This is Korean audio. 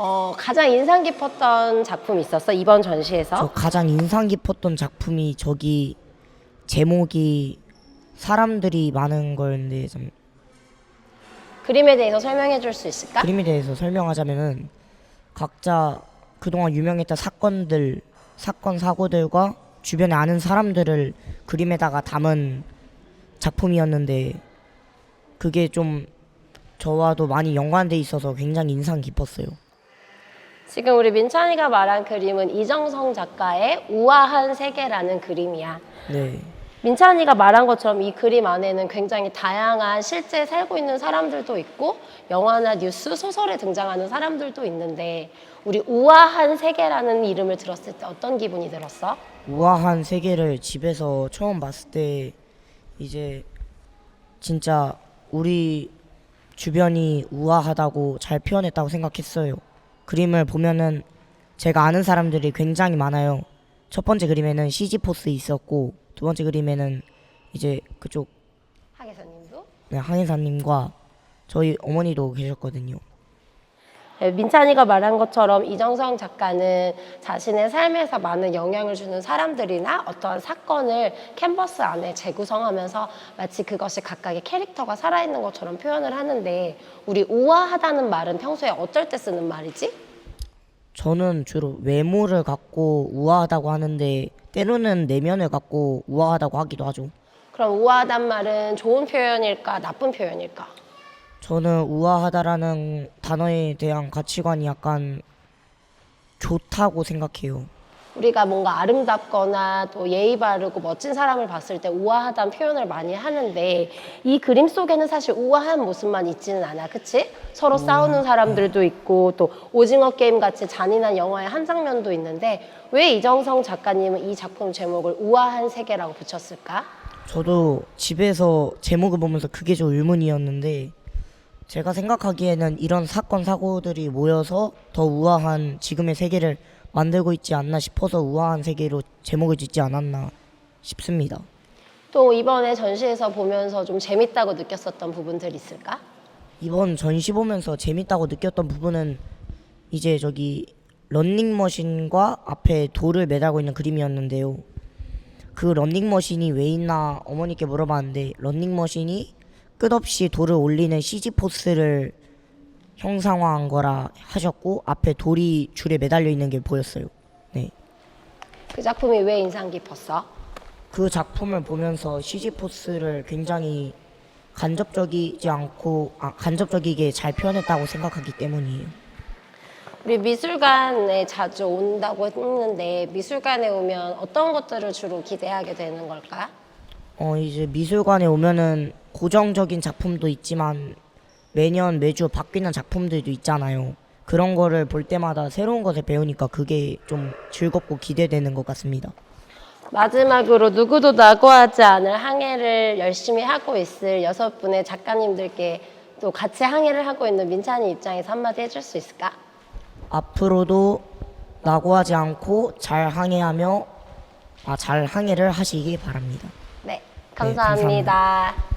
어, 가장 인상 깊었던 작품 있었어 이번 전시에서? 저 가장 인상 깊었던 작품이 저기 제목이 사람들이 많은 거였는데 좀 그림에 대해서 설명해 줄 수 있을까? 그림에 대해서 설명하자면은 각자 그동안 유명했던 사건들, 사건 사고들과 주변에 아는 사람들을 그림에다가 담은 작품이었는데 그게 좀 저와도 많이 연관돼 있어서 굉장히 인상 깊었어요. 지금 우리 민찬이가 말한 그림은 이정성 작가의 우아한 세계라는 그림이야. 네. 민찬이가 말한 것처럼 이 그림 안에는 굉장히 다양한 실제 살고 있는 사람들도 있고 영화나 뉴스, 소설에 등장하는 사람들도 있는데 우리 우아한 세계라는 이름을 들었을 때 어떤 기분이 들었어? 우아한 세계를 집에서 처음 봤을 때 이제 진짜 우리 주변이 우아하다고 잘 표현했다고 생각했어요. 그림을 보면은 제가 아는 사람들이 굉장히 많아요. 첫 번째 그림에는 시지포스 있었고 두 번째 그림에는 이제 그쪽 하계사님도? 네, 항해사님과 저희 어머니도 계셨거든요. 네, 민찬이가 말한 것처럼 이정성 작가는 자신의 삶에서 많은 영향을 주는 사람들이나 어떠한 사건을 캔버스 안에 재구성하면서 마치 그것이 각각의 캐릭터가 살아있는 것처럼 표현을 하는데 우리 우아하다는 말은 평소에 어떨 때 쓰는 말이지? 저는 주로 외모를 갖고 우아하다고 하는데 때로는 내면을 갖고 우아하다고 하기도 하죠. 그럼 우아하단 말은 좋은 표현일까 나쁜 표현일까? 저는 우아하다라는 단어에 대한 가치관이 약간 좋다고 생각해요. 우리가 뭔가 아름답거나 또 예의 바르고 멋진 사람을 봤을 때 우아하다는 표현을 많이 하는데 이 그림 속에는 사실 우아한 모습만 있지는 않아. 그치? 서로 싸우는 사람들도 있고 또 오징어 게임 같이 잔인한 영화의 한 장면도 있는데 왜 이정성 작가님은 이 작품 제목을 우아한 세계라고 붙였을까? 저도 집에서 제목을 보면서 그게 좀 의문이었는데 제가 생각하기에는 이런 사건 사고들이 모여서 더 우아한 지금의 세계를 만들고 있지 않나 싶어서 우아한 세계로 제목을 짓지 않았나 싶습니다. 또 이번에 전시에서 보면서 좀 재밌다고 느꼈었던 부분들 있을까? 이번 전시 보면서 재밌다고 느꼈던 부분은 이제 저기 런닝머신과 앞에 돌을 매달고 있는 그림이었는데요. 그 런닝머신이 왜 있나 어머니께 물어봤는데 런닝머신이 끝없이 돌을 올리는 시지포스를 형상화한 거라 하셨고 앞에 돌이 줄에 매달려 있는 게 보였어요. 네. 그 작품이 왜 인상 깊었어? 그 작품을 보면서 시지포스를 굉장히 간접적이지 않고 아, 간접적이게 잘 표현했다고 생각하기 때문이에요. 우리 미술관에 자주 온다고 했는데 미술관에 오면 어떤 것들을 주로 기대하게 되는 걸까? 어 이제 미술관에 오면은 고정적인 작품도 있지만 매년 매주 바뀌는 작품들도 있잖아요. 그런 거를 볼 때마다 새로운 것을 배우니까 그게 좀 즐겁고 기대되는 것 같습니다. 마지막으로 누구도 낙오하지 않을 항해를 열심히 하고 있을 여섯 분의 작가님들께 또 같이 항해를 하고 있는 민찬이 입장에서 한마디 해줄 수 있을까? 앞으로도 낙오하지 않고 잘 항해하며 아, 잘 항해를 하시기 바랍니다. 네, 감사합니다. 감사합니다.